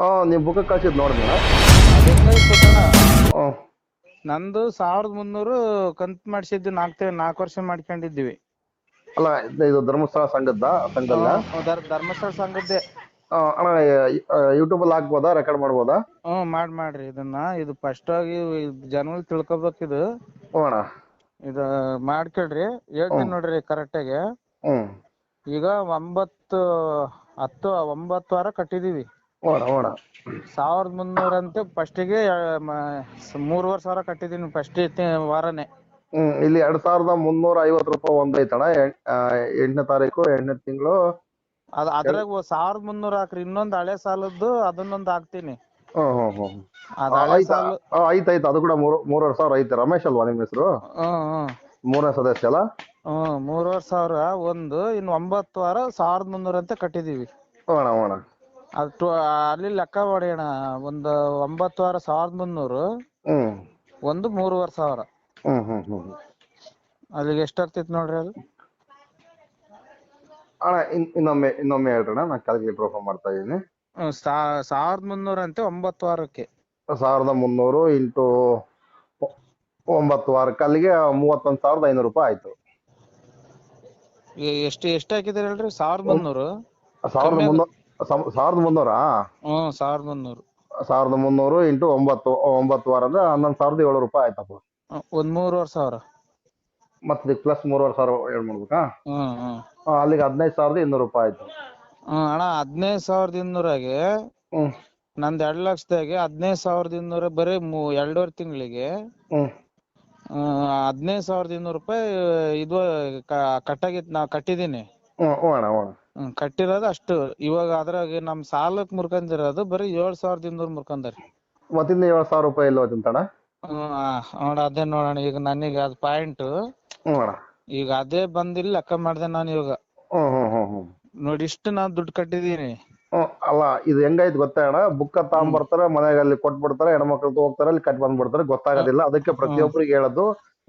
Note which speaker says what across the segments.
Speaker 1: ಹಾಂ ನೀವು ಬುಕ್ ಕಳ್ಸಿದ್ ನೋಡಿದ್ನ ಹ್ಞೂ
Speaker 2: ನಂದು ಸಾವಿರದ ಮುನ್ನೂರು ಕಂತು ಮಾಡಿಸಿದ್ದು ನಾಲ್ಕು ನಾಲ್ಕು ವರ್ಷ ಮಾಡ್ಕೊಂಡಿದ್ದೀವಿ.
Speaker 1: ಅಲ್ಲ ಇದು- ಇದು ಧರ್ಮಸ್ಥಳ ಸಂಘದ್ದ? ಸಂಘದ
Speaker 2: ಹ್ಮ್, ಧರ್- ಧರ್ಮಸ್ಥಳ ಸಂಘದ್ದೇ.
Speaker 1: ಯೂಟ್ಯೂಬ್ ಅಣ್ಣ ಯೂಟ್ಯೂಬಲ್ಲಿ ಹಾಕ್ಬೋದಾ? ರೆಕಾರ್ಡ್ ಮಾಡ್ಬೋದಾ?
Speaker 2: ಹ್ಞೂ ಮಾಡಿ ಮಾಡ್ರಿ ಇದನ್ನ. ಇದು ಫಸ್ಟ್ ಆಗಿ ಜನಗಳು ತಿಳ್ಕೋಬೇಕು
Speaker 1: ಇದು. ಅಣ್ಣ.
Speaker 2: ಇದು ಮಾಡ್ಕೊಳ್ರಿ. ಹೇಳ್ತೀನಿ ನೋಡ್ರಿ ಕರೆಕ್ಟಾಗಿ.
Speaker 1: ಹ್ಞೂ.
Speaker 2: ಈಗ ಒಂಬತ್ತು ಹತ್ತು ಒಂಬತ್ತು ವಾರ ಕಟ್ಟಿದೀವಿ.
Speaker 1: ಓಡ ಅಣ್ಣ
Speaker 2: ಸಾವಿರದ ಮುನ್ನೂರ ಅಂತ ಫಸ್ಟಿಗೆ ಮೂರುವರೆ ಸಾವಿರ ಕಟ್ಟಿದೀನಿ ಫಸ್ಟ್ ವಾರನೇ.
Speaker 1: ಹ್ಞೂ ಇಲ್ಲಿ ಎರಡು ಸಾವಿರದ ಮುನ್ನೂರ ಐವತ್ತು ರೂಪಾಯಿ ಒಂದ್ ಐತಣ ಎಂಟನೇ ತಾರೀಕು ಎಂಟನೇ ತಿಂಗಳು.
Speaker 2: ಅದ್ ಅದ್ರಾಗ ಸಾವಿರದ ಮುನ್ನೂರ ಹಾಕ್ರಿ ಇನ್ನೊಂದ್ ಹಳೆ ಸಾಲದ್ದು ಅದನ್ನೊಂದ್ ಹಾಕ್ತೀನಿ. ಅದ್
Speaker 1: ಆಯ್ತು? ಅದು ಕೂಡ ಮೂರು ಮೂರುವರೆ ಸಾವಿರ ಐತೆ ರಮೇಶ್ ಅಲ್ವಾ ನಿಮ್ಮ ಹೆಸರು?
Speaker 2: ಹ್ಮ್ ಹ್ಮ್.
Speaker 1: ಮೂರನೇ ಸದಸ್ಯ ಅಲ್ಲ?
Speaker 2: ಹ್ಮ್ ಮೂರುವರೆ ಸಾವಿರ ಒಂದು ಇನ್ನು ಒಂಬತ್ತು ವಾರ ಸಾವಿರದ ಮುನ್ನೂರ ಅಂತ ಕಟ್ಟಿದೀವಿ.
Speaker 1: ಹೋಣ ಅಣ್ಣ
Speaker 2: ಅದು ಟು- ಅಲ್ಲಿ ಲೆಕ್ಕ ಹೊಡೆಯೋಣ ಒಂದು ಒಂಬತ್ತು ವಾರ ಸಾವಿರದ ಮುನ್ನೂರು ಒಂದು ಮೂರುವರೆ ಸಾವಿರ.
Speaker 1: ಹ್ಮ್ ಹ್ಮ್ ಹ್ಮ್
Speaker 2: ಅಲ್ಲಿಗೆ ಎಷ್ಟಾಗ್ತೈತಿ ನೋಡ್ರಿ ಅದು?
Speaker 1: ಅಣ್ಣ ಇನ್ ಇನ್ನೊಮ್ಮೆ ಇನ್ನೊಮ್ಮೆ ಹೇಳ್ರಣ್ಣ ನಾನು ಕ್ಯಾಲ್ಕುಲೇಟರ್ ಓಪನ್ ಮಾಡ್ತಾ ಇದ್ದೀನಿ.
Speaker 2: ಹ್ಮ್, ಸಾ- ಸಾವಿರದ ಮುನ್ನೂರ ಅಂತೆ ಒಂಬತ್ತು ವಾರಕ್ಕೆ
Speaker 1: ಸಾವಿರದ ಮುನ್ನೂರು ಇಂಟು ಒ- ಒಂಬತ್ತು ವಾರಕ್ಕೆ ಅಲ್ಲಿಗೆ ಮೂವತ್ತೊಂದು ಸಾವಿರದ ಐನೂರು ರೂಪಾಯಿ ಆಯ್ತು.
Speaker 2: ಎ- ಎಷ್ಟು ಎಷ್ಟು ಹಾಕಿದ್ರಿ ಹೇಳ್ರಿ? ಸಾವಿರದ ಮುನ್ನೂರು?
Speaker 1: ಸಾವಿರದ ಮುನ್ನೂರು ಸಾವಿರದ ಮುನ್ನೂರಾ?
Speaker 2: ಹ್ಮ್ ಸಾವಿರದ ಮುನ್ನೂರು.
Speaker 1: ಸಾವಿರದ ಮುನ್ನೂರು ಇಂಟು ಒಂಬತ್ತು ಒಂಬತ್ತು ವಾರ ಅಂದ್ರೆ ಹನ್ನೊಂದು ಸಾವಿರದ ಏಳು ರೂಪಾಯಿ ಆಯ್ತಪ್ಪ.
Speaker 2: ಹ್ಮ್, ಒಂದ್ ಮೂರುವರೆ ಸಾವಿರ.
Speaker 1: ಮತ್ತೆ ಇದಕ್ಕೆ ಪ್ಲಸ್ ಮೂರುವರೆ ಸಾವಿರ ಏಳು ಮಾಡ್ಬೇಕಾ?
Speaker 2: ಹ್ಮ್ ಹ್ಮ್
Speaker 1: ಆ, ಅಲ್ಲಿಗೆ ಹದಿನೈದು ಸಾವಿರದ ಇನ್ನೂರು ರೂಪಾಯಿ ಆಯ್ತು.
Speaker 2: ಹ್ಮ್ ಅಣ್ಣ ಹದಿನೈದು ಸಾವಿರದ ಇನ್ನೂರಾಗೆ
Speaker 1: ಹ್ಞೂ.
Speaker 2: ನಂದ್ ಎರಡ್ ಲಕ್ಷದಾಗೆ ಹದಿನೈದು ಸಾವಿರದ ಇನ್ನೂರ ಬರೀ ಮೂ ಎರಡೂವರೆ ತಿಂಗಳಿಗೆ
Speaker 1: ಹ್ಞೂ.
Speaker 2: ಹದಿನೈದು ಸಾವಿರದ ಇನ್ನೂರು ರೂಪಾಯಿ ಇದು ಕ- ಕಟ್ಟಾಗಿತ್ತು ನಾ ಕಟ್ಟಿದೀನಿ
Speaker 1: ಹ್ಞೂ ಹ್ಞೂ ಅಣ್ಣ ಹ್ಞೂ ಅಣ್ಣ.
Speaker 2: ಹ್ಮ್ ಕಟ್ಟಿರೋದು ಅಷ್ಟು. ಇವಾಗ ಅದ್ರಾಗ ನಮ್ ಸಾಲಕ್ ಮುರ್ಕೊಂಡಿರೋದು ಬರೀ ಏಳ್ ಸಾವಿರದ ಇನ್ನೂರ್
Speaker 1: ಮುರ್ಕಂದಾರಿ. ಏಳು ಸಾವಿರ ರೂಪಾಯಿ ಇಲ್ಲ
Speaker 2: ಹ್ಮ್ ನೋಡ ಅದೇ ನೋಡೋಣ. ಈಗ ನನಗೆ ಅದ್ ಪಾಯಿಂಟ್.
Speaker 1: ಹ್ಞೂ ಅಣ್ಣ.
Speaker 2: ಈಗ ಅದೇ ಬಂದಿಲ್ಲ ಲೆಕ್ಕ ಮಾಡ್ದೆ ನಾನು ಇವಾಗ.
Speaker 1: ಹ್ಞೂ ಹ್ಞೂ ಹ್ಞೂ ಹ್ಞೂ
Speaker 2: ನೋಡಿ ಇಷ್ಟು ನಾನು ದುಡ್ಡು ಕಟ್ಟಿದೀನಿ
Speaker 1: ಅಲ್ಲ ಇದು ಹೆಂಗಾಯ್ತು ಗೊತ್ತಾ ಅಣ್ಣ? ಬುಕ್ಕ ತಗೊಂಬರ್ತಾರೆ ಮನೆಗೆ ಅಲ್ಲಿ ಕೊಟ್ಬಿಡ್ತಾರೆ ಹೆಣ್ಮಕ್ಳು ಹೋಗ್ತಾರೆ ಅಲ್ಲಿ ಕಟ್ ಬಂದ್ಬಿಡ್ತಾರೆ ಗೊತ್ತಾಗೋದಿಲ್ಲ. ಅದಕ್ಕೆ ಪ್ರತಿಯೊಬ್ಬರಿಗೆ ಹೇಳೋದು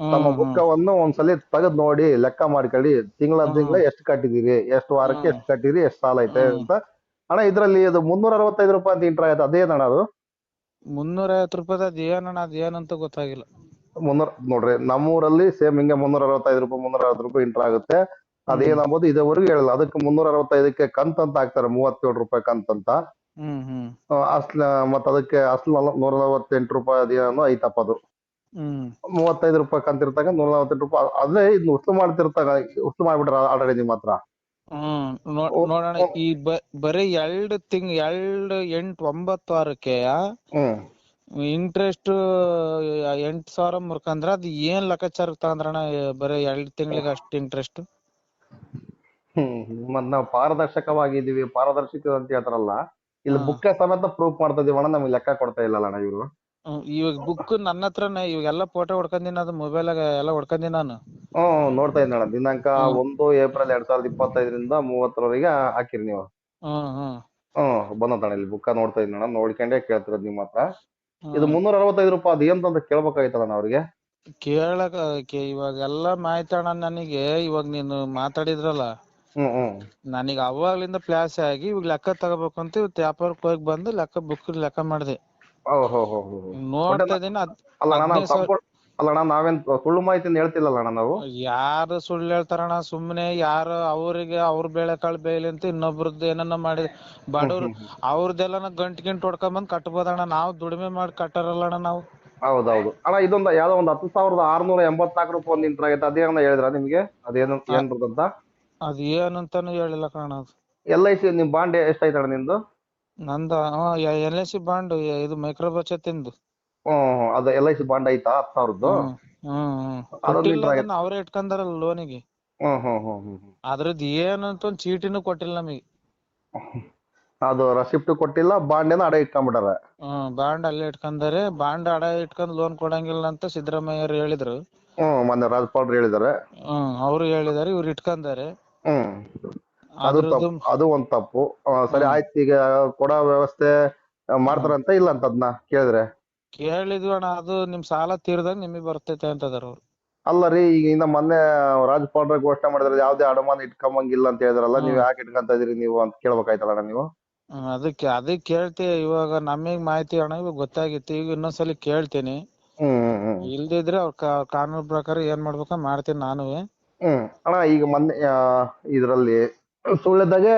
Speaker 1: ತಮ್ಮ. ಬುಕ್ಕವನ್ನು ಒಂದ್ಸಲಿ ತೆಗೆದ್ ನೋಡಿ ಲೆಕ್ಕ ಮಾಡ್ಕೊಳ್ಳಿ. ತಿಂಗಳ ತಿಂಗಳ ಎಷ್ಟು ಕಟ್ಟಿದೀರಿ? ಎಷ್ಟು ವಾರಕ್ಕೆ ಎಷ್ಟು ಕಟ್ಟಿರಿ ಎಷ್ಟು ಸಾಲ ಐತೆ ಅಂತ. ಅಣ್ಣ ಇದ್ರಲ್ಲಿ ಅದು ಮುನ್ನೂರ ಅರವತ್ತೈದು ರೂಪಾಯಿ ಅಂತ ಇಂಟ್ರ ಆಯ್ತು ಅದೇನಣ್ಣ ಅದು?
Speaker 2: ಮುನ್ನೂರ ಐವತ್ತು ರೂಪಾಯಿ ಅದ್ ಏನಣ್ಣ ಅದ್ ಏನಂತ ಗೊತ್ತಾಗಿಲ್ಲ.
Speaker 1: ಮುನ್ನೂರ ನೋಡ್ರಿ ನಮ್ಮೂರಲ್ಲಿ ಸೇಮ್ ಹಿಂಗೆ ಮುನ್ನೂರ ಅರವತ್ತೈದು ರೂಪಾಯಿ ಮುನ್ನೂರ ಅರವತ್ತು ರೂಪಾಯಿ ಇಂಟ್ರ ಆಗುತ್ತೆ. ಅದೇನಾಗ್ಬೋದು ಇದವರೆಗೂ ಹೇಳಲ್ಲ. ಅದಕ್ಕೆ ಮುನ್ನೂರ ಅರವತ್ತೈದಕ್ಕೆ ಕಂತ್ ಅಂತ ಹಾಕ್ತಾರೆ ಮೂವತ್ತೇಳು ರೂಪಾಯಿ ಕಂತ್ ಅಂತ.
Speaker 2: ಹ್ಮ್ ಹ್ಮ್.
Speaker 1: ಆ, ಅಸ್ಲ ಮತ್ತ ಅದಕ್ಕೆ ಅಸ್ಲ ನೂರ ನಲವತ್ತೆಂಟು ರೂಪಾಯಿ ಅದೇನೋ ಐತಪ್ಪ ಅದು. ಮೂವತ್ತೈದು ರೂಪಾಯಿ ಕಂತಿರ್ತಕ್ಕ ನೂರ ನಲವತ್ತೆಂಟು ರೂಪಾಯಿ ಅದೇ ಇದ್ ಉಸ್ಲು ಮಾಡ್ತಿರ್ತಾಗ ಉಸ್ಲು ಮಾಡ್ಬಿಟ್ರ ಆಲ್ರೆಡಿ ನಿಮ್ಮ ಹತ್ರ.
Speaker 2: ಹ್ಮ್ ನೋಡೋಣ ಈ ಬರೀ ಎರಡು ತಿಂಗ್ ಎರಡು ಎಂಟ್ ಒಂಬತ್ತು ವಾರಕ್ಕೆ ಇಂಟ್ರೆಸ್ಟ್ ಎಂಟ್ ಸಾವಿರ ಮುರ್ಕಂದ್ರ ಅದ್ ಏನ್ ಲೆಕ್ಕಾಚಾರ ತಗಂದ್ರಣ ಬರೀ ಎರಡ್ ತಿಂಗಳಿಗೆ ಅಷ್ಟ್ ಇಂಟ್ರೆಸ್ಟ್?
Speaker 1: ಹ್ಮ್ ಮತ್ ನಾವು ಪಾರದರ್ಶಕವಾಗಿದೀವಿ ಪಾರದರ್ಶಕ ಅಂತ ಹೇಳ್ತಾರಲ್ಲ ಇಲ್ಲಿ. ಬುಕ್ಕ ಸಮೇತ ಪ್ರೂಫ್ ಮಾಡ್ತಾ ಇದೀವಣ್ಣ ನಮ್ಗೆ ಲೆಕ್ಕ ಕೊಡ್ತಾ ಇಲ್ಲ ಅಣ್ಣ ಇವರು.
Speaker 2: ಇವಾಗ ಬುಕ್ ನನ್ನ ಹತ್ರನೇ ಇವಾಗೆಲ್ಲ ಫೋಟೋ ಹೊಡ್ಕೊಂಡಿನ ಅದು ಮೊಬೈಲಾಗ ಎಲ್ಲ ಹೊಡ್ಕೊಂಡಿನ ನಾನು.
Speaker 1: ಹ್ಮ್ ನೋಡ್ತಾ ಇದ್ದೀನಿ ಅಣ್ಣ ದಿನಾಂಕ ಒಂದು ಏಪ್ರಿಲ್ ಎರಡ್ ಸಾವಿರದ ಇಪ್ಪತ್ತೈದರಿಂದ ಮೂವತ್ತರವರೆಗೆ ಹಾಕಿರಿ ನೀವು.
Speaker 2: ಹ್ಮ್ ಹ್ಮ್.
Speaker 1: ಹ್ಮ್ ಬಂದಣ್ಣ ಇಲ್ಲಿ ಬುಕ್ಕ ನೋಡ್ತಾ ಇದ್ದೀನಿ ನೋಡ್ಕೊಂಡೆ ಕೇಳ್ತಿರೋದು ನಿಮ್ಮ ಹತ್ರ.
Speaker 2: ಹ್ಮ್.
Speaker 1: ಇದು ಮುನ್ನೂರ ಅರವತ್ತೈದು ರೂಪಾಯಿ ಅದು ಏನಂತ ಕೇಳ್ಬೇಕಾಗಿತ್ತಲ್ಲ ಅವ್ರಿಗೆ?
Speaker 2: ಕೇಳಕ ಇವಾಗ ಇವಾಗೆಲ್ಲ ಮಾಹಿತಿ ಅಣ್ಣ ನನಗೆ ಇವಾಗ ನೀನು ಮಾತಾಡಿದ್ರಲ್ಲ.
Speaker 1: ಹ್ಮ್ ಹ್ಮ್.
Speaker 2: ನನಗೆ ಅವಾಗ್ಲಿಂದ ಪ್ಲಾಸ್ ಆಗಿ ಇವಾಗ ಲೆಕ್ಕ ತಗೋಬೇಕು ಅಂತ ಇವತ್ತು ವ್ಯಾಪಾರಕ್ಕೆ ಹೋಗಿ ಬಂದು ಲೆಕ್ಕ ಬುಕ್ ಲೆಕ್ಕ ಮಾಡಿದೆ. ನೋಡ್ತಾ ಇದೀನಿ ಅದ್
Speaker 1: ಅಲ್ಲ ಅಣ್ಣ ನಾವು ಅಲ್ಲ ಅಣ್ಣ ನಾವೇನ್ ಸುಳ್ಳು ಮಾಹಿತಿನ ಹೇಳ್ತಿಲ್ಲಲ್ಲ ಅಣ್ಣ ನಾವು?
Speaker 2: ಯಾರು ಸುಳ್ಳು ಹೇಳ್ತಾರಣ್ಣ ಸುಮ್ನೆ ಯಾರು ಅವ್ರಿಗೆ ಅವ್ರ ಬೇಳೆಕಾಳು ಬೇಲಿ ಅಂತ ಇನ್ನೊಬ್ರದ್ದು ಏನನ್ನ ಮಾಡಿ ಬಡವ್ರು ಅವ್ರದ್ದೆಲ್ಲ ಗಂಟ್ ಗಿಂಟ್ ಹೊಡ್ಕೊಂಬಂದ್ ಕಟ್ಬೋದಣ್ಣ ನಾವು ದುಡಿಮೆ ಮಾಡಿ ಕಟ್ಟಾರಲ್ಲಣ್ಣ ನಾವು.
Speaker 1: ಹೌದೌದು. ಅಣ್ಣ ಇದೊಂದು ಯಾವ್ದೋ ಒಂದು ಹತ್ತು ಸಾವಿರದ ಆರ್ನೂರ ಎಂಬತ್ನಾಲ್ಕು ರೂಪಾಯಿ ಒಂದು ಇಂಟ್ರ ಆಗೈತೆ. ಅದೇನ ಹೇಳಿದ್ರ ನಿಮ್ಗೆ? ಅದೇನು ಏನ್ರದಂತ
Speaker 2: ಅದ್ ಏನಂತಾನು ಹೇಳಿಲ್ಲ ಕಣ ಅದು.
Speaker 1: ಎಲ್ ಐ ಸಿ ನಿಮ್ ಬಾಂಡ್ ಎಷ್ಟಾಯ್ತಣ್ಣ ನಿಮ್ದು?
Speaker 2: ನಂದ ಎಲ್ ಐ ಸಿ ಬಾಂಡ್ ಇದು ಮೈಕ್ರೋ ಬಚತ್ತಿಂದು
Speaker 1: ಹ್ಮ್ ಅದು ಎಲ್ ಐ ಸಿ ಬಾಂಡ್ ಐತಾ? ಹತ್ತು ಸಾವಿರದ್ದು?
Speaker 2: ಹ್ಮ್ ಅವ್ರೇ ಇಟ್ಕೊಂಡಾರಲ್ಲ ಲೋನಿಗೆ. ಅದ್ರದ್ದು ಏನಂತ ಒಂದ್ ಚೀಟಿನೂ ಕೊಟ್ಟಿಲ್ಲ ನಮಗೆ.
Speaker 1: ಅದು ರಸಿಪ್ಟ್ ಕೊಟ್ಟಿಲ್ಲ ಬಾಂಡ್ ಏನೋ ಅಡ ಇಟ್ಕೊಂಡ್ಬಿಟ್ಟಾರ
Speaker 2: ಹ್ಮ್ ಬಾಂಡ್ ಅಲ್ಲೇ ಇಟ್ಕೊಂಡರೆ ಬಾಂಡ್ ಅಡ ಇಟ್ಕೊಂಡ್ ಲೋನ್ ಕೊಡಂಗಿಲ್ಲ ಅಂತ ಸಿದ್ದರಾಮಯ್ಯರು ಹೇಳಿದ್ರು.
Speaker 1: ಹ್ಮ್ ಮೊನ್ನೆ ರಾಜ್ಪಾಲ್ರು ಹೇಳಿದಾರೆ.
Speaker 2: ಹ್ಮ್ ಅವ್ರು ಹೇಳಿದಾರೆ ಇವ್ರು ಇಟ್ಕೊಂಡಾರೆ
Speaker 1: ಹ್ಮ್. ಅದು ತಪ್ಪು. ಅದು ಒಂದ್ ತಪ್ಪು. ಆ, ಸರಿ ಆಯ್ತು ಈಗ ಕೊಡೋ ವ್ಯವಸ್ಥೆ ಆ, ಮಾಡ್ತಾರಂತ ಇಲ್ಲ ಅಂತ ಅದನ್ನ ಕೇಳಿದ್ರೆ?
Speaker 2: ಕೇಳಿದ್ವಿ ಅಣ್ಣ ಅದು ನಿಮ್ ಸಾಲ ತೀರ್ದಾಗ ನಿಮಗೆ ಬರ್ತೈತೆ ಅಂತದಾರ ಅವ್ರು.
Speaker 1: ಅಲ್ಲ ರೀ ಈಗ ಇನ್ನ ಮೊನ್ನೆ ರಾಜ್ಪಾಲ್ರ ಘೋಷಣೆ ಮಾಡಿದ್ರೆ ಯಾವ್ದೇ ಅಡಮಾನ ಇಟ್ಕೊಂಬಂಗಿಲ್ಲ ಅಂತ ಹೇಳಿದ್ರಲ್ಲ ನೀವ್ ಯಾಕೆ ಇಟ್ಕೊಂತ ಇದೀರಿ ನೀವು ಅಂತ ಕೇಳ್ಬೇಕಾಯ್ತಲ್ಲ ನೀವು?
Speaker 2: ಹ್ಮ್, ಅದಕ್ಕೆ ಅದಕ್ಕೆ ಕೇಳ್ತಿ ಇವಾಗ ನಮಗ್ ಮಾಹಿತಿ ಅಣ್ಣ ಇವಾಗ ಗೊತ್ತಾಗಿತ್ತು ಈಗ ಇನ್ನೊಂದ್ಸಲಿ ಕೇಳ್ತೀನಿ.
Speaker 1: ಹ್ಮ್ ಹ್ಮ್ ಹ್ಮ್.
Speaker 2: ಇಲ್ದಿದ್ರೆ ಅವ್ರ ಕಾನೂನು ಪ್ರಕಾರ ಏನ್ ಮಾಡ್ಬೇಕ ಮಾಡ್ತೀನಿ ನಾನು
Speaker 1: ಹ್ಮ್. ಅಣ್ಣ ಈಗ ಮೊನ್ನೆ ಆ, ಇದ್ರಲ್ಲಿ ಸುಳ್ಳಿದ್ದಾಗೆ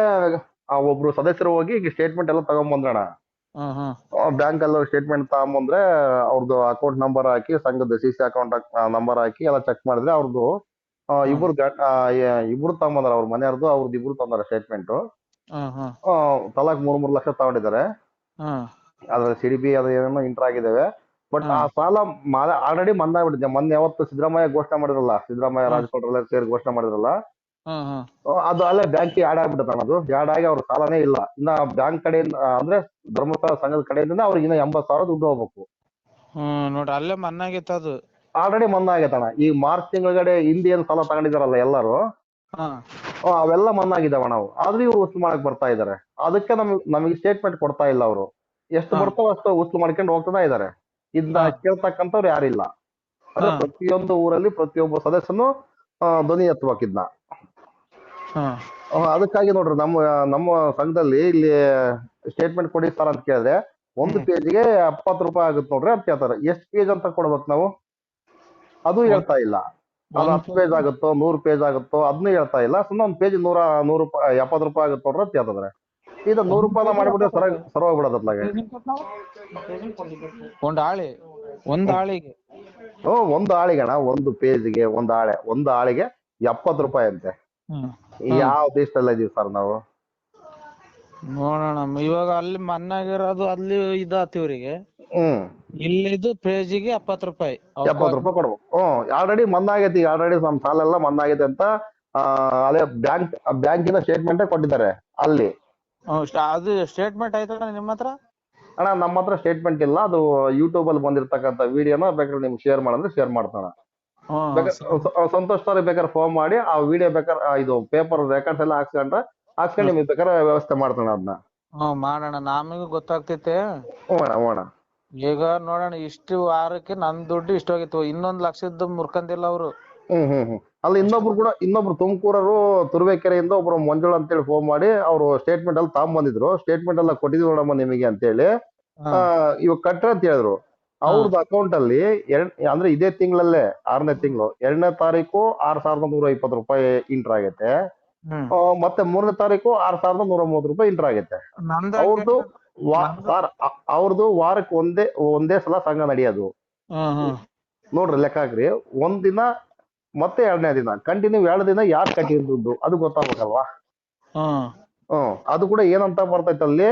Speaker 1: ಆ ಒಬ್ರು ಸದಸ್ಯರು ಹೋಗಿ ಸ್ಟೇಟ್ಮೆಂಟ್ ಎಲ್ಲ
Speaker 2: ತಗೊಂಬಂದ್ರಣ
Speaker 1: ಬ್ಯಾಂಕ್ ಅಲ್ಲಿ ಸ್ಟೇಟ್ಮೆಂಟ್ ತಗೊಂಬಂದ್ರೆ ಅವ್ರದ್ದು ಅಕೌಂಟ್ ನಂಬರ್ ಹಾಕಿ ಸಂಘದ ಸಿ ಸಿ ಅಕೌಂಟ್ ನಂಬರ್ ಹಾಕಿ ಎಲ್ಲ ಚೆಕ್ ಮಾಡಿದ್ರೆ ಅವ್ರದ್ದು ಇಬ್ರು ಇಬ್ರು ತಗೊಂಬಂದ್ರ ಅವ್ರ ಮನೆಯವ್ರದ್ದು ಅವ್ರದ್ದು ಇಬ್ರು ತಂದಾರ ಸ್ಟೇಟ್ಮೆಂಟ್ ತಲಾಕ್ ಮೂರ್ ಮೂರ್ ಲಕ್ಷ ತಗೊಂಡಿದ್ದಾರೆ. ಅದ್ರ ಸಿಡಿಬಿ ಅದು ಏನೇನೋ ಇಂಟರ್ ಆಗಿದ್ದಾವೆ. ಬಟ್ ಆ ಸಾಲ ಆಲ್ರೆಡಿ ಮಂದಾಗ್ಬಿಟ್ಟಿದೆ. ಮೊನ್ನೆ ಯಾವತ್ತು ಸಿದ್ದರಾಮಯ್ಯ ಘೋಷಣೆ ಮಾಡಿದ್ರಲ್ಲ ಸಿದ್ದರಾಮಯ್ಯ
Speaker 2: ರಾಜಕೋಟ್
Speaker 1: ರಾಜಕೋಟ್ರೆಲ್ಲ ಸೇರಿ ಘೋಷಣೆ ಮಾಡಿದ್ರಲ್ಲ ಅದು ಅಲ್ಲೇ ಬ್ಯಾಂಕ್ ಆಡ್ ಆಗ್ಬಿಟ್ಟದ ಅದು. ಆಡ್ ಆಗಿ ಅವ್ರ ಸಾಲನೇ ಇಲ್ಲ. ಇನ್ನ ಬ್ಯಾಂಕ್ ಕಡೆಯಿಂದ ಅಂದ್ರೆ ಧರ್ಮಸ್ಥಳ ಸಂಘದ ಕಡೆಯಿಂದ ಅವ್ರಿಗೆ ಇನ್ನ ಎಂಬತ್ ಸಾವಿರ ದುಡ್ಡು ಹೋಗ್ಬೇಕು.
Speaker 2: ಹ್ಮ್ ನೋಡ್ರಿ ಅಲ್ಲೇ ಮನ್ನಾಗೈತ ಅದು.
Speaker 1: ಆಲ್ರೆಡಿ ಮನ್ನಾ ಆಗೈತಣ್ಣ ಈ ಮಾರ್ಚ್ ತಿಂಗಳಗಡೆ ಹಿಂದಿ ಏನ್ ಸಾಲ ತಗೊಂಡಿದಾರಲ್ಲ ಎಲ್ಲಾರು ಅವೆಲ್ಲ ಮನ್ನಾಗಿದಾವ ನಾವು. ಆದ್ರೆ ಇವ್ರು ಉಸ್ಲು ಮಾಡಕ್ ಬರ್ತಾ ಇದಾರೆ. ಅದಕ್ಕೆ ನಮ್ ನಮಗೆ ಸ್ಟೇಟ್ಮೆಂಟ್ ಕೊಡ್ತಾ ಇಲ್ಲ ಅವರು. ಎಷ್ಟು. ಬರ್ತಾವ ಅಷ್ಟು ಉಸ್ಲು ಮಾಡ್ಕೊಂಡು ಹೋಗ್ತಾ ಇದಾರೆ. ಇದನ್ನ. ಕೇಳ್ತಕ್ಕಂಥವ್ರು ಯಾರಿಲ್ಲ. ಅಂದ್ರೆ. ಪ್ರತಿಯೊಂದು ಊರಲ್ಲಿ ಪ್ರತಿಯೊಬ್ಬ ಸದಸ್ಯನು ಧ್ವನಿ ಎತ್ತಬೇಕು ಇದನ್ನ
Speaker 2: ಹಾ
Speaker 1: ಅದಕ್ಕಾಗಿ ನೋಡ್ರಿ ನಮ್ಮ ನಮ್ಮ ಸಂಘದಲ್ಲಿ ಇಲ್ಲಿ ಸ್ಟೇಟ್ಮೆಂಟ್ ಕೊಡಿ ಸರ್ ಅಂತ ಕೇಳಿದ್ರೆ ಒಂದು. ಪೇಜ್ಗೆ ಎಪ್ಪತ್ತು ರೂಪಾಯಿ ಆಗುತ್ತೆ ನೋಡ್ರಿ ಅಂತ ಕೇಳ್ತಾರೆ ಎಷ್ಟು ಪೇಜ್ ಅಂತ ಕೊಡ್ಬೇಕು ನಾವು? ಅದು ಹೇಳ್ತಾ ಇಲ್ಲ. ಅದು ಹತ್ತು ಪೇಜ್ ಆಗುತ್ತೋ ನೂರು ಪೇಜ್ ಆಗುತ್ತೋ ಅದನ್ನ ಹೇಳ್ತಾ ಇಲ್ಲ. ಸುಮ್ಮನೆ ಒಂದು ಪೇಜ್ ನೂರ ನೂರು ರೂಪಾಯಿ ಎಪ್ಪತ್ತು ರೂಪಾಯಿ ಆಗುತ್ತೆ ನೋಡ್ರಿ ಅಂತ ಹೇಳ್ತಾರೆ. ಇದು ನೂರು ರೂಪಾಯಿ ಮಾಡಿಬಿಟ್ಟು ಸರ ಸರ ಹೋಗ್ಬಿಡೋದ್ಲಾಗೆ
Speaker 2: ಒಂದ್ ಆಳಿ ಒಂದು ಆಳಿಗೆ
Speaker 1: ಹ್ಞೂ ಒಂದು ಆಳಿಗಣ ಒಂದು ಪೇಜ್ಗೆ ಒಂದು ಆಳೆ ಒಂದು ಆಳಿಗೆ ಎಪ್ಪತ್ತು ರೂಪಾಯಿ ಅಂತೆ. ಯಾವ ದೇಶದಲ್ಲಿ ಇದೀವಿ ಸರ್ ನಾವು?
Speaker 2: ನೋಡೋಣ ಇವಾಗ ಅಲ್ಲಿ ಮನ್ನಾಗಿರೋದು ಅಲ್ಲಿ ಇದಾತಿವ್ರಿಗೆ
Speaker 1: ಹ್ಮ್.
Speaker 2: ಇಲ್ಲಿದು ಪೇಜಿಗೆ ಎಪ್ಪತ್ ರೂಪಾಯಿ.
Speaker 1: ಎಪ್ಪತ್ತು ರೂಪಾಯಿ ಕೊಡ್ಬೇಕು. ಹ್ಮ್ ಆಲ್ರೆಡಿ ಮನ್ನಾಗೈತಿ ಆಲ್ರೆಡಿ ನಮ್ ಸಾಲ ಎಲ್ಲ ಮನ್ನಾ ಆಗೈತಿ ಅಂತ ಆ, ಅದೇ ಬ್ಯಾಂಕ್ ಬ್ಯಾಂಕಿನ ಸ್ಟೇಟ್ಮೆಂಟ್ ಕೊಟ್ಟಿದ್ದಾರೆ ಅಲ್ಲಿ.
Speaker 2: ಹ್ಮ್, ಅದು ಸ್ಟೇಟ್ಮೆಂಟ್ ಐತಲ್ಲ ನಿಮ್ಮ ಹತ್ರ?
Speaker 1: ಅಣ್ಣ ನಮ್ಮ ಹತ್ರ ಸ್ಟೇಟ್ಮೆಂಟ್ ಇಲ್ಲ ಅದು ಯೂಟ್ಯೂಬ್ ಅಲ್ಲಿ ಬಂದಿರ್ತಕ್ಕಂಥ ವಿಡಿಯೋನ ಬೇಕಾದ್ರೆ ನಿಮ್ಗೆ ಶೇರ್ ಮಾಡಂದ್ರೆ ಶೇರ್ ಮಾಡ್ತಾನ ಸಂತೋಷ್ ಸರ್ ಬೇಕಾದ್ರೆ ಫೋನ್ ಮಾಡಿ ಆ ವಿಡಿಯೋ ಬೇಕಾದ್ರೆ ಇದು ಪೇಪರ್ ರೆಕಾರ್ಡ್ಸ್ ಎಲ್ಲ ಹಾಕ್ಸ್ಕೊಂಡ್ರೆ ಹಾಕ್ಸ್ಕೊಂಡು ನಿಮ್ಗೆ ಬೇಕಾದ್ರೆ ವ್ಯವಸ್ಥೆ ಮಾಡ್ತಾನೆ ಅದನ್ನ
Speaker 2: ಹ್ಮ್ ಮಾಡೋಣ. ನಮಗೂ ಗೊತ್ತಾಗ್ತೈತೆ. ಈಗ ನೋಡೋಣ ಇಷ್ಟು ವಾರಕ್ಕೆ ನನ್ ದುಡ್ಡು ಇಷ್ಟ ಹೋಗಿತ್ತು. ಇನ್ನೊಂದ್ ಲಕ್ಷದ ಮುರ್ಕಂದಿಲ್ಲ ಅವ್ರು.
Speaker 1: ಹ್ಮ್ ಹ್ಮ್ ಹ್ಮ್. ಅಲ್ಲಿ ಇನ್ನೊಬ್ರು ಕೂಡ ಇನ್ನೊಬ್ರು ತುಮಕೂರರು ತುರುವೇಕೆರೆಯಿಂದ ಒಬ್ರು ಮಂಜುಳ ಅಂತೇಳಿ ಫೋನ್ ಮಾಡಿ ಅವರು ಸ್ಟೇಟ್ಮೆಂಟ್ ಅಲ್ಲಿ ತಗೊಂಬಂದಿದ್ರು ಸ್ಟೇಟ್ಮೆಂಟ್ ಎಲ್ಲ ಕೊಟ್ಟಿದ್ವಿ ನೋಡಮ್ಮ ನಿಮಗೆ ಅಂತೇಳಿ. ಆ, ಇವಾಗ ಕಟ್ರೆ ಅಂತ ಹೇಳಿದ್ರು. ಅವ್ರದ್ದು ಅಕೌಂಟ್ ಅಲ್ಲಿ ಎರಡ್ ಅಂದ್ರೆ ಇದೇ ತಿಂಗಳಲ್ಲೇ ಆರನೇ ತಿಂಗಳು ಎರಡನೇ ತಾರೀಕು ಆರ್ ಸಾವಿರದ ನೂರ ಇಪ್ಪತ್ತು ರೂಪಾಯಿ ಇಂಟರ್ ಆಗೈತೆ. ಮತ್ತೆ ಮೂರನೇ ತಾರೀಕು ಆರ್ ಸಾವಿರದ ನೂರ ಮೂವತ್ತು ರೂಪಾಯಿ ಇಂಟರ್ ಆಗೈತೆ. ಅವ್ರದ್ದು ಅವ್ರದ್ದು ವಾರಕ್ಕೆ ಒಂದೇ ಒಂದೇ ಸಲ ಸಂಘ ನಡೆಯೋದು. ನೋಡ್ರಿ ಲೆಕ್ಕ ಹಾಕ್ರಿ. ಒಂದ್ ದಿನ ಮತ್ತೆ ಎರಡನೇ ದಿನ. ಕಂಟಿನ್ಯೂ ಎರಡು ದಿನ ಯಾರು ಕಟ್ಟಿದ್ ದುಡ್ಡು? ಅದು ಗೊತ್ತಾಗ್ಬೇಕಲ್ವಾ? ಅದು ಕೂಡ ಏನಂತ ಬರ್ತೈತೆ ಅಲ್ಲಿ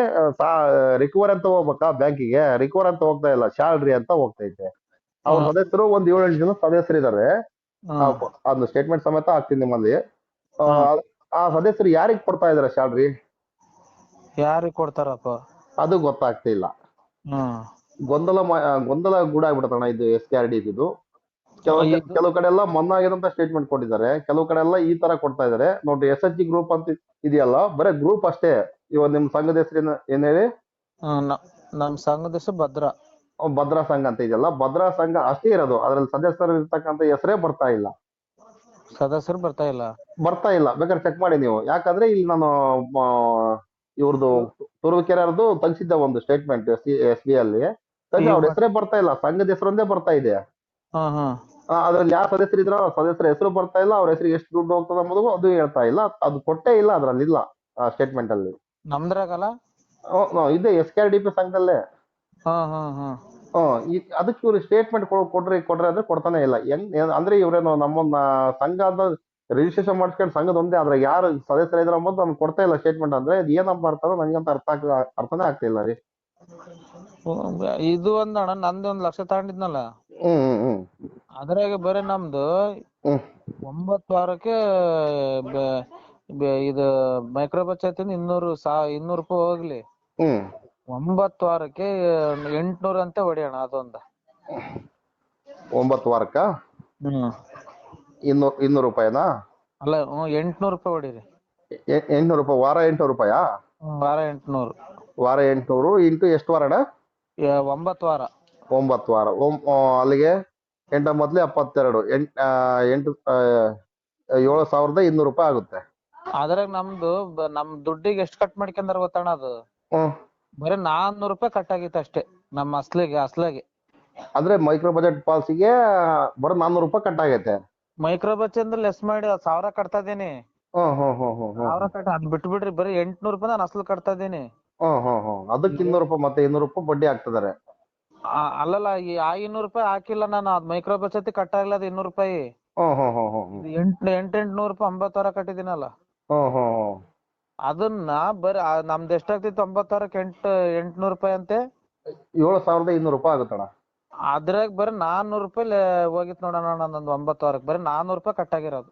Speaker 1: ರಿಕವರಿ ಅಂತ ಹೋಗ್ಬೇಕಾ ಬ್ಯಾಂಕಿಗೆ? ರಿಕವರ್ ಅಂತ ಹೋಗ್ತಾ ಇಲ್ಲ ಸ್ಯಾಲ್ರಿ ಅಂತ ಹೋಗ್ತೈತೆ. ಅವ್ರ. ಸದಸ್ಯರು ಒಂದ್ ಎಂಟು ಜನ ಸದಸ್ಯರಿದ್ದಾರೆ
Speaker 2: ಇದಾರೆ.
Speaker 1: ಅದನ್ನ ಸ್ಟೇಟ್ಮೆಂಟ್ ಸಮೇತ ಹಾಕ್ತೀನಿ ನಿಮ್ಮಲ್ಲಿ. ಆ, ಸದಸ್ಯರು ಯಾರಿಗ್ ಕೊಡ್ತಾ ಇದಾರೆ ಸ್ಯಾಲ್ರಿ
Speaker 2: ಯಾರಿಗ್ ಕೊಡ್ತಾರಪ್ಪ?
Speaker 1: ಅದು ಗೊತ್ತಾಗ್ತಿಲ್ಲ. ಗೊಂದಲ ಗೊಂದಲ ಗೂಡ ಆಗ್ಬಿಡತಣ್ಣ ಇದು ಎಸ್ ಕೆ ಆರ್ ಡಿ ಇದು ಕೆಲವು ಕಡೆ ಎಲ್ಲ ಮನ್ನಾ ಆಗಿದಂತ ಸ್ಟೇಟ್ಮೆಂಟ್ ಕೊಟ್ಟಿದ್ದಾರೆ. ಕೆಲವು ಕಡೆ ಎಲ್ಲ ಈ ತರ ಕೊಡ್ತಾ ಇದಾರೆ ನೋಡಿ ಎಸ್ ಎಚ್ ಜಿ ಗ್ರೂಪ್ ಅಂತ ಇದೆಯಲ್ಲ ಬರೇ ಗ್ರೂಪ್ ಅಷ್ಟೇ. ಇವಾಗ ನಿಮ್ ಸಂಘದ ಹೆಸರಿನ ಏನ್ ಹೇಳಿ?
Speaker 2: ನಮ್ ಸಂಘದ ಹೆಸರು ಭದ್ರ.
Speaker 1: ಭದ್ರಾ ಸಂಘ ಅಂತ ಇದೆಯಲ್ಲ? ಭದ್ರಾ ಸಂಘ ಅಷ್ಟೇ ಇರೋದು. ಅದ್ರಲ್ಲಿ ಸದಸ್ಯರು ಇರ್ತಕ್ಕಂತ ಹೆಸರೇ ಬರ್ತಾ ಇಲ್ಲ.
Speaker 2: ಸದಸ್ಯರು ಬರ್ತಾ ಇಲ್ಲ?
Speaker 1: ಬರ್ತಾ ಇಲ್ಲ. ಬೇಕಾದ್ರೆ ಚೆಕ್ ಮಾಡಿ ನೀವು. ಯಾಕಂದ್ರೆ ಇಲ್ಲಿ ನಾನು ಇವ್ರದು ಇವ್ರದ್ದು ತುರುವೇಕೆರೆಯವ್ರದ್ದು ತೆಗ್ಸಿದ್ದೆ ಒಂದು ಸ್ಟೇಟ್ಮೆಂಟ್ ಎಸ್ ಬಿ ಅಲ್ಲಿ. ಅವ್ರ ಹೆಸರೇ ಬರ್ತಾ ಇಲ್ಲ. ಸಂಘದ ಹೆಸರೊಂದೇ ಬರ್ತಾ ಇದೆ. ಅದ್ರಲ್ಲಿ ಯಾವ ಸದಸ್ಯರು ಇದ್ರ ಸದಸ್ಯರ ಹೆಸರು ಬರ್ತಾ ಇಲ್ಲ ಅವ್ರ ಹೆಸರಿಗೆ ಎಷ್ಟು ದುಡ್ಡು ಹೋಗ್ತದ ಅನ್ನೋದು ಅದು ಹೇಳ್ತಾ ಇಲ್ಲ. ಅದು ಕೊಟ್ಟೇ ಇಲ್ಲ ಅದ್ರಲ್ಲಿ ಇಲ್ಲ ಸ್ಟೇಟ್ಮೆಂಟ್ ಅಲ್ಲಿ.
Speaker 2: ನಮ್ದ್ರಾಗಲ್ಲ?
Speaker 1: ಇದೆ S K R D P ಸಂಘದಲ್ಲೇ. ಅದಕ್ಕೆ ಇವ್ರು ಸ್ಟೇಟ್ಮೆಂಟ್ ಕೊಡ್ರಿ ಕೊಡ್ರಿ ಅಂದ್ರೆ ಕೊಡ್ತಾನೆ ಇಲ್ಲ. ಹೆಂಗ್ ಅಂದ್ರೆ ಇವ್ರೇನು ನಮ್ಮನ್ನ ಸಂಘ ಅಂತ ರಿಜಿಸ್ಟ್ರೇಷನ್ ಮಾಡ್ಸ್ಕೊಂಡು ಸಂಘದ ಒಂದೇ ಅದ್ರ ಯಾರು ಸದಸ್ಯರ ಇದ್ರ ಅಂಬುದು ನಮ್ಗೆ ಕೊಡ್ತಾ ಇಲ್ಲ ಸ್ಟೇಟ್ಮೆಂಟ್ ಅಂದ್ರೆ ಏನಪ್ಪ ಅರ್ಥ ನಂಗಂತ ಅರ್ಥ ಆಗ್ತಾ ಅರ್ಥನೇ ಆಗ್ತಿಲ್ಲ ರೀ.
Speaker 2: ಇದು ಒಂದ್ ಅಣ್ಣ ನಂದು ಒಂದ್ ಲಕ್ಷ ತಗೊಂಡಿದ್ನಲ್ಲ.
Speaker 1: ಹ್ಮ್ ಹ್ಮ್ ಹ್ಮ್.
Speaker 2: ಅದ್ರಾಗ ಬರೀ ನಮ್ದು
Speaker 1: ಒಂಬತ್
Speaker 2: ಒಂಬತ್ತು ವಾರಕ್ಕೆ ಬೆ- ಬೆ- ಇದು ಮೈಕ್ರೋ ಪಂಚಾಯತಿಂದ ಇನ್ನೂರು ಸಾ ಇನ್ನೂರು ರೂಪಾಯಿ ಹೋಗ್ಲಿ.
Speaker 1: ಹ್ಮ್.
Speaker 2: ಒಂಬತ್ತು ವಾರಕ್ಕೆ ಎಂಟ್ನೂರ ಅಂತ ಹೊಡಿಯೋಣ ಅದೊಂದ.
Speaker 1: ಒಂಬತ್ತು ವಾರಕ್ಕ?
Speaker 2: ಹ್ಮ್.
Speaker 1: ಇನ್ನೂರ್ ಇನ್ನೂರು ರೂಪಾಯಿನಾ?
Speaker 2: ಅಲ್ಲ ಎಂಟ್ನೂರು ರೂಪಾಯಿ ಹೊಡೀರಿ.
Speaker 1: ಎಂಟ್ನೂರು ರೂಪಾಯಿ ವಾರ ಎಂಟ್ನೂರು ರೂಪಾಯಾ?
Speaker 2: ವಾರ ಎಂಟ್ನೂರು.
Speaker 1: ವಾರ ಎಂಟ್ನೂರು ಇಂಟು ಎಷ್ಟು ವಾರ ಅಣ್ಣ?
Speaker 2: ಒಂಬತ್ತು ವಾರ.
Speaker 1: ಒಂಬತ್ತು ವಾರ. ಅಲ್ಲಿಗೆ ಎಂಟ ಮೊದ್ಲು ಎಪ್ಪತ್ತೆರಡು. ಎಂಟ್ ಎಂಟು ಏಳು ಸಾವಿರದ ಇನ್ನೂರು ರೂಪಾಯಿ ಆಗುತ್ತೆ.
Speaker 2: ಅದ್ರಾಗ ನಮ್ದು ಬ- ನಮ್ ದುಡ್ಡಿಗೆ ಎಷ್ಟ್ ಕಟ್ ಮಾಡ್ಕೊಂಡಾರ ಗೊತ್ತಣ್ಣ ಅದು?
Speaker 1: ಹ್ಮ್.
Speaker 2: ಬರೀ ನಾನ್ನೂರು ರೂಪಾಯಿ ಕಟ್ ಆಗಿತ್ತು ಅಷ್ಟೇ ನಮ್ಮ ಅಸ್ಲಿಗೆ ಅಸ್ಲಾಗಿ.
Speaker 1: ಅಂದ್ರೆ ಮೈಕ್ರೋ ಬಜೆಟ್ ಪಾಲಿಸಿಗೆ ಬರೋ ನಾನ್ನೂರು ರೂಪಾಯಿ ಕಟ್ ಆಗೈತೆ.
Speaker 2: ಮೈಕ್ರೋ ಬಚ್ ಲೆಸ್ ಮಾಡಿ ಅದ್ ಸಾವಿರ ಕಟ್ತಾ ಇದೀನಿ
Speaker 1: ಹ್ಮ್ ಹ್ಮ್ ಹ್ಮ್ ಹ್ಮ್ ಹ್ಮ್.
Speaker 2: ಸಾವಿರ ಕಟ್ ಅದ್ ಬಿಟ್ಬಿಡ್ರಿ ಬರೀ ಎಂಟ್ನೂರು ರೂಪಾಯಿ ನಾನು ಅಸಲು ಕಟ್ತಾ ಇದೀನಿ
Speaker 1: ಹ್ಮ್ ಹ್ಮ್ ಹ್ಮ್ ಅದಕ್ಕೆ ಇನ್ನೂರು ರೂಪಾಯಿ ಮತ್ತೆ ಇನ್ನೂರು ರೂಪಾಯಿ ಬಡ್ಡಿ ಹಾಕ್ತಿದಾರೆ.
Speaker 2: ಆ- ಅಲ್ಲಲ್ಲ ಈ ಆ ಇನ್ನೂರು ರೂಪಾಯಿ ಹಾಕಿಲ್ಲ ನಾನು. ಅದ್ ಮೈಕ್ರೋ ಬಚತಿ ಕಟ್ ಆಗಿಲ್ಲ ಅದ್ ಇನ್ನೂರು ರೂಪಾಯಿ.
Speaker 1: ಹ್ಮ್ ಹ್ಮ್ ಹ್ಮ್ ಹ್ಮ್ ಹ್ಮ್
Speaker 2: ಎಂಟ್ ಎಂಟ್ ಎಂಟ್ನೂರು ರೂಪಾಯಿ ಒಂಬತ್ತು ವಾರ ಕಟ್ಟಿದ್ದೀನಲ್ಲ.
Speaker 1: ಹ್ಮ್ ಹ್ಮ್ ಹ್ಮ್
Speaker 2: ಅದನ್ನ ಬರೀ ನಮ್ದು ಎಷ್ಟಾಗ್ತಿತ್ತು ಒಂಬತ್ತು ವಾರಕ್ಕೆ ಎಂಟು ಎಂಟ್ನೂರು ರೂಪಾಯಿ ಅಂತೆ?
Speaker 1: ಏಳು ಸಾವಿರದ ಇನ್ನೂರು ರೂಪಾಯಿ ಆಗುತ್ತಣ್ಣ
Speaker 2: ಅದ್ರಾಗ ಬರೀ ನಾನ್ನೂರು ರೂಪಾಯಿ ಲೇ- ಹೋಗಿತ್ತು ನೋಡೋಣ ನಂದೊಂದು ಒಂಬತ್ತು ವಾರಕ್ಕೆ ಬರೀ ನಾನ್ನೂರು ರೂಪಾಯಿ ಕಟ್ ಆಗಿರೋದು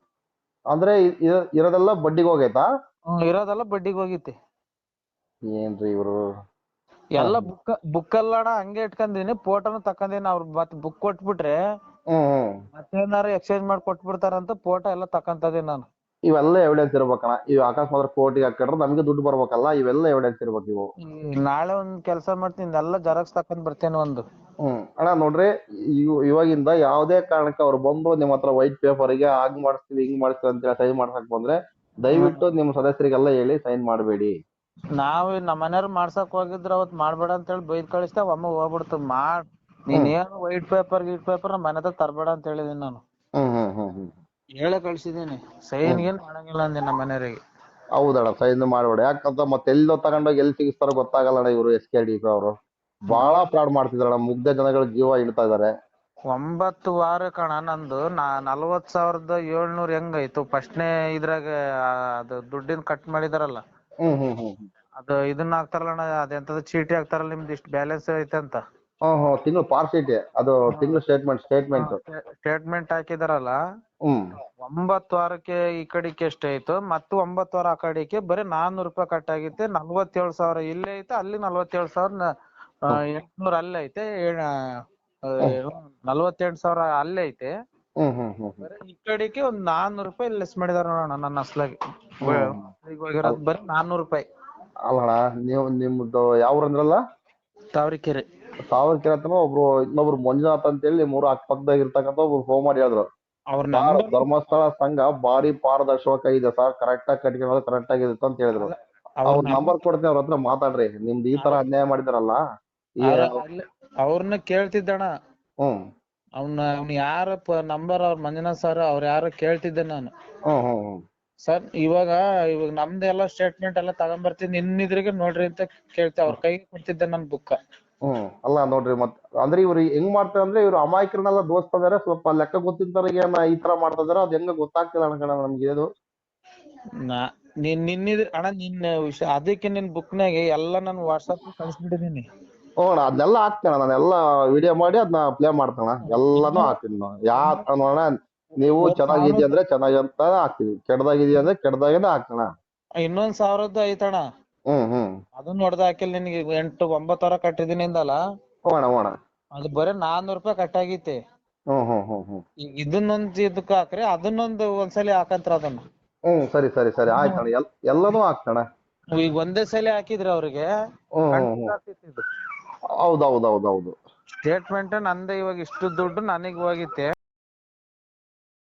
Speaker 1: ಅಂದ್ರೆ ಇ- ಇರ- ಇರೋದೆಲ್ಲ ಬಡ್ಡಿಗೆ ಹೋಗೈತಾ?
Speaker 2: ಹ್ಮ್, ಇರೋದೆಲ್ಲ ಬಡ್ಡಿಗೆ ಹೋಗಿತಿ
Speaker 1: ಏನ್ರಿ ಇವರು?
Speaker 2: ಎಲ್ಲ ಬುಕ್ ಬುಕ್ ಅಣ್ಣಾ ಹಂಗೆ ಇಟ್ಕೊಂಡಿನಿ ಫೋಟೋನು ತಕೊಂಡೀನಿ ಅವ್ರ. ಮತ್ ಬುಕ್ ಕೊಟ್ಬಿಟ್ರೆ
Speaker 1: ಹ್ಮ್ ಹ್ಮ್.
Speaker 2: ಮತ್ತೇನಾರ ಎಕ್ಸ್ಚೇಂಜ್ ಮಾಡಿ ಕೊಟ್ಬಿಡ್ತಾರಂತ ಫೋಟೋ ಎಲ್ಲ ತಕೊಂತದೀನಿ ನಾನು.
Speaker 1: ಇವೆಲ್ಲ ಎವಿಡೆನ್ಸ್ ಇರ್ಬೇಕಣ್ಣ. ಇವ್ ಅಕಸ್ಮಾತ್ ಕೋರ್ಟಿಗೆ ಹಾಕಿಟ್ರೆ ನಮಗೆ ದುಡ್ಡು ಬರ್ಬೇಕಲ್ಲ ಇವೆಲ್ಲ ಎವಿಡೆನ್ಸ್ ಇರ್ಬೇಕು ಇವು.
Speaker 2: ನಾಳೆ ಒಂದ್ ಕೆಲಸ ಮಾಡ್ತೀನಿ ಎಲ್ಲ ಜೆರಾಕ್ಸ್ ತಕೊಂಡ್ ಬರ್ತೇನೆ ಒಂದು.
Speaker 1: ಹ್ಮ್. ಅಣ್ಣ ನೋಡ್ರಿ ಇವ್- ಇವಾಗಿಂದ ಯಾವ್ದೇ ಕಾರಣಕ್ಕೆ ಅವ್ರು ಬಂದು ನಿಮ್ಮ ಹತ್ರ ವೈಟ್ ಪೇಪರ್ಗೆ ಹಾಗ್ ಮಾಡಿಸ್ತೀವಿ ಹಿಂಗ್ ಮಾಡಿಸ್ತೀವಿ ಅಂತ ಸೈನ್ ಮಾಡ್ಸಕ್ ಬಂದ್ರೆ ದಯವಿಟ್ಟು ನಿಮ್ಮ ಸದಸ್ಯರಿಗೆಲ್ಲ ಹೇಳಿ ಸೈನ್ ಮಾಡಬೇಡಿ.
Speaker 2: ನಾವ್ ನಮ್ಮ ಮನೆಯವ್ರು ಮಾಡ್ಸಕ್ ಹೋಗಿದ್ರ ಅವತ್ ಮಾಡ್ಬೇಡ ಅಂತ ಹೇಳಿ ಬೈದ್ ಕಳಿಸ್ತಾ ಒಮ್ಮೆ ಹೋಗ್ಬಿಡ್ತು. ಮಾಡ್ ನೀನ್ ಏನು ವೈಟ್ ಪೇಪರ್ ಗೀಟ್ ಪೇಪರ್ ನಮ್ಮ ಮನೆ ತರ್ಬೇಡ ತರಬೇಡ ಅಂತ ಹೇಳಿದೀನಿ ನಾನು.
Speaker 1: ಹ್ಮ್ ಹ್ಮ್ ಹ್ಮ್ ಹ್ಮ್.
Speaker 2: ಹೇಳೇ ಕಳ್ಸಿದೀನಿ. ಸೈನ್ ಗೀನ್ ಮಾಡಂಗಿಲ್ಲ ಅಂದೆ ನಮ್ಮ ಮನೆಯವ್ರಿಗೆ.
Speaker 1: ಹೌದಣ್ಣ ಸೈನ್ ಮಾಡ್ಬೇಡ. ಯಾಕಂತ ಮತ್ತೆ ಎಲ್ಲೋ ತಗೊಂಡೋಗಿ ಎಲ್ಲಿ ಸಿಗಿಸ್ತಾರೋ ಗೊತ್ತಾಗಲ್ಲ ಇವರು ಎಸ್ ಕೆ ಡಿ ಅವರು. ಬಹಳ ಫ್ರಾಡ್ ಮಾಡ್ತಿದಾರಣ್ಣ ಮುಗ್ಧ ಜನಗಳ ಜೀವ ಇಡ್ತಾ ಇದಾರೆ.
Speaker 2: ಒಂಬತ್ತು ವಾರ ಕಣ ನಂದು ನಾ ನಲ್ವತ್ ಸಾವಿರದ ಏಳ್ನೂರ್ ಹೆಂಗಾಯ್ತು ಫಸ್ಟ್ನೇ ಇದ್ರಾಗ ಆ, ಅದು ದುಡ್ಡಿನ ಕಟ್ ಮಾಡಿದಾರಲ್ಲ.
Speaker 1: ಹ್ಮ್ ಹ್ಮ್ ಹ್ಮ್
Speaker 2: ಅದು ಇದನ್ನ ಹಾಕ್ತಾರಲ್ಲಣ್ಣ ಅದೆಂತದ ಚೀಟಿ ಹಾಕ್ತಾರಲ್ಲ ನಿಮ್ದು ಇಷ್ಟು ಬ್ಯಾಲೆನ್ಸ್ ಐತೆ ಅಂತ.
Speaker 1: ಹ್ಮ್ ಹ್ಮ್ ತಿಂಗಳು ಪಾರ್ಸಿಟಿ ಅದು ತಿಂಗಳು ಸ್ಟೇಟ್ಮೆಂಟ್ ಸ್ಟೇಟ್ಮೆಂಟ್
Speaker 2: ಸ್ಟೇಟ್ಮೆಂಟ್ ಹಾಕಿದಾರಲ್ಲ?
Speaker 1: ಹ್ಮ್.
Speaker 2: ಒಂಬತ್ತು ವಾರಕ್ಕೆ ಈ ಕಡೆಗೆ ಎಷ್ಟಾಯ್ತು ಮತ್ತು ಒಂಬತ್ತು ವಾರ ಆ ಕಡೆಗೆ ಬರೀ ನಾನ್ನೂರು ರೂಪಾಯಿ ಕಟ್ ಆಗೈತೆ ನಲ್ವತ್ತೇಳು ಸಾವಿರ ಇಲ್ಲೇ ಐತೆ ಅಲ್ಲಿ ನಲ್ವತ್ತೇಳು ಸಾವಿರ ನ- ಆ, ಎಂಟ್ನೂರ ಅಲ್ಲೇ ಐತೆ. ಏ- ಆ, ನಲ್ವತ್ತೆಂಟು ಸಾವಿರ ಅಲ್ಲೇ ಐತೆ. ಬರೀ ಈ ಕಡೆಗೆ ಒಂದ್ ನಾನ್ನೂರು ರೂಪಾಯಿ ಲೆಸ್ ಮಾಡಿದಾರ ನೋಡೋಣ ನನ್ನ ಅಸ್ಲಾಗಿ. ಈಗ ಹೋಗಿರೋದು ಬರೀ ನಾನ್ನೂರು ರೂಪಾಯಿ.
Speaker 1: ಅಲ್ಲಣ್ಣ ನೀವು ನಿಮ್ದು ಯಾವ ಅಂದ್ರಲ್ಲ?
Speaker 2: ತಾವರಿಕೆರೆ.
Speaker 1: ತಾವರಿಕೆರೆ ಅಂತ ಒಬ್ರು ಇನ್ನೊಬ್ರು ಮಂಜುನಾಥ್ ಅಂತ ಹೇಳಿ ಮೂರು ಅಕ್ಕಪಕ್ಕದಾಗ ಇರ್ತಕ್ಕಂತ ಒಬ್ರು ಫೋನ್ ಮಾಡಿ ಹೇಳಿದ್ರು ಧರ್ಮಸ್ಥಳ ಸಂಘ ಬಾರಿ ಪಾರದರ್ಶಕ ಇದೆ ಸರ್. ಕರೆಕ್ಟ್ ಆಗಿ ಕಟ್ಕೊಳ್ಳೋದು ಕರೆಕ್ಟ್ ಆಗಿರುತ್ತೆ ಅಂತ ಹೇಳಿದ್ರು.
Speaker 2: ಅವ್ರ
Speaker 1: ನಂಬರ್ ಕೊಡ್ತೀನಿ ಅವ್ರ ಹತ್ರ ಮಾತಾಡ್ರಿ. ನಿಮ್ದು ಈ ತರ ಅನ್ಯಾಯ ಮಾಡಿದಾರಲ್ಲ. ಅವ್ರನ್ನ
Speaker 2: ಅವ್ರನ್ನ ಕೇಳ್ತಿದ್ದಣ್ಣ.
Speaker 1: ಹ್ಮ್.
Speaker 2: ಅವ್ನ ಅವ್ನ ಯಾರ ನಂಬರ್ ಅವ್ರ ಮಂಜುನಾಥ್ ಸರ್ ಅವ್ರ ಯಾರ ಕೇಳ್ತಿದ್ದೆ ನಾನು.
Speaker 1: ಹ್ಮ್ ಹ್ಮ್ ಹ್ಮ್.
Speaker 2: ಸರ್ ಇವಾಗ ಇವಾಗ ನಮ್ದೆಲ್ಲ ಸ್ಟೇಟ್ಮೆಂಟ್ ಎಲ್ಲ ತಗೊಂಬರ್ತೀನಿ. ನಿನ್ನಿದ್ರಿಗೆ ನೋಡ್ರಿ ಅಂತ ಕೇಳ್ತೆ. ಅವ್ರ ಕೈಗೆ ಕೊಡ್ತಿದ್ದೆ ನನ್ ಬುಕ್
Speaker 1: ಹ್ಮ್ ಅಲ್ಲ ನೋಡ್ರಿ ಮತ್ ಅಂದ್ರೆ ಇವ್ರು ಹೆಂಗ್ ಮಾಡ್ತಾರೆ ಅಂದ್ರೆ ಇವ್ರು ಅಮಾಯಕರನ್ನೆಲ್ಲ ದೋಸ್ತಿದಾರೆ. ಸ್ವಲ್ಪ ಲೆಕ್ಕ ಗೊತ್ತಿದ್ದವ್ರಿಗೆ ಏನ ಈ ತರ ಮಾಡ್ತಾ ಇದಾರೆ ಅದ್ ಹೆಂಗ ಗೊತ್ತಾಗ್ತಿಲ್ಲ ಅನ್ಕಣ ನಮ್ಗೆ ಇದು.
Speaker 2: ನಾ ನಿನ್ ನಿನ್ನಿದ್ ಅಣ್ಣ ನಿನ್ನ ವಿಷಯ ಅದಕ್ಕೆ ನಿನ್ ಬುಕ್ನಾಗೆ ಎಲ್ಲ ನಾನು ವಾಟ್ಸಪ್ ಕಳಿಸ್ಬಿಟ್ಟಿದೀನಿ.
Speaker 1: ಹ್ಞೂ ಅಣ್ಣ ಅದನ್ನೆಲ್ಲ ಹಾಕ್ತೇನೆ ಎಲ್ಲ ವಿಡಿಯೋ ಮಾಡಿ ಅದನ್ನ ಪ್ಲೇ ಮಾಡ್ತೇನೆ. ಎಲ್ಲಾನು ಹಾಕ್ತೀನಿ ನಾನು. ಯಾ ನೋಡೋಣ ನೀವು ಚೆನ್ನಾಗಿದ್ಯಾ ಅಂದ್ರೆ ಚೆನ್ನಾಗಿ ಅಂತ ಹಾಕ್ತೀವಿ ಕೆಟ್ಟದಾಗಿದ್ಯಾ ಅಂದ್ರೆ ಕೆಟ್ಟದಾಗೇನೆ ಹಾಕ್ತೇನೆ.
Speaker 2: ಇನ್ನೊಂದ್ ಸಾವಿರದ್ದು ಐತಣ
Speaker 1: ಹ್ಮ್ ಹ್ಮ್.
Speaker 2: ಅದನ್ನ ನೋಡ್ದ ಹಾಕಿಲ್ಲ ನಿನಗೆ. ಎಂಟು ಒಂಬತ್ತು ವಾರ ಕಟ್ಟಿದೀನಿ ಅಂದಲ್ಲ
Speaker 1: ಹ್ಞೂ ಅಣ್ಣ ಹ್ಞೂ ಅಣ್ಣ
Speaker 2: ಅದು ಬರೀ ನಾನ್ನೂರು ರೂಪಾಯಿ ಕಟ್ಟಾಗೈತೆ.
Speaker 1: ಹ್ಮ್ ಹ್ಮ್ ಹ್ಮ್ ಹ್ಮ್.
Speaker 2: ಈಗ ಇದನ್ನೊಂದ್ ಇದಕ್ಕ ಹಾಕ್ರಿ ಅದನ್ನೊಂದು ಒಂದ್ಸಲಿ ಹಾಕಂತ್ರ ಅದನ್ನ.
Speaker 1: ಹ್ಮ್ ಸರಿ ಸರಿ ಸರಿ. ಆಯ್ತಣ್ಣ. ಎಲ್ ಎಲ್ಲಾನು ಹಾಕ್ತೇನೆ.
Speaker 2: ಈಗ ಒಂದೇ ಸಲ ಹಾಕಿದ್ರೆ ಅವ್ರಿಗೆ
Speaker 1: ಹ್ಮ್ ಹ್ಮ್ ಹೌದು ಹೌದು
Speaker 2: ಸ್ಟೇಟ್ಮೆಂಟ್ ನಂದೇ ಇವಾಗ ಇಷ್ಟು ದುಡ್ಡು ನನಗೆ ಹೋಗಿತ್ತೆ.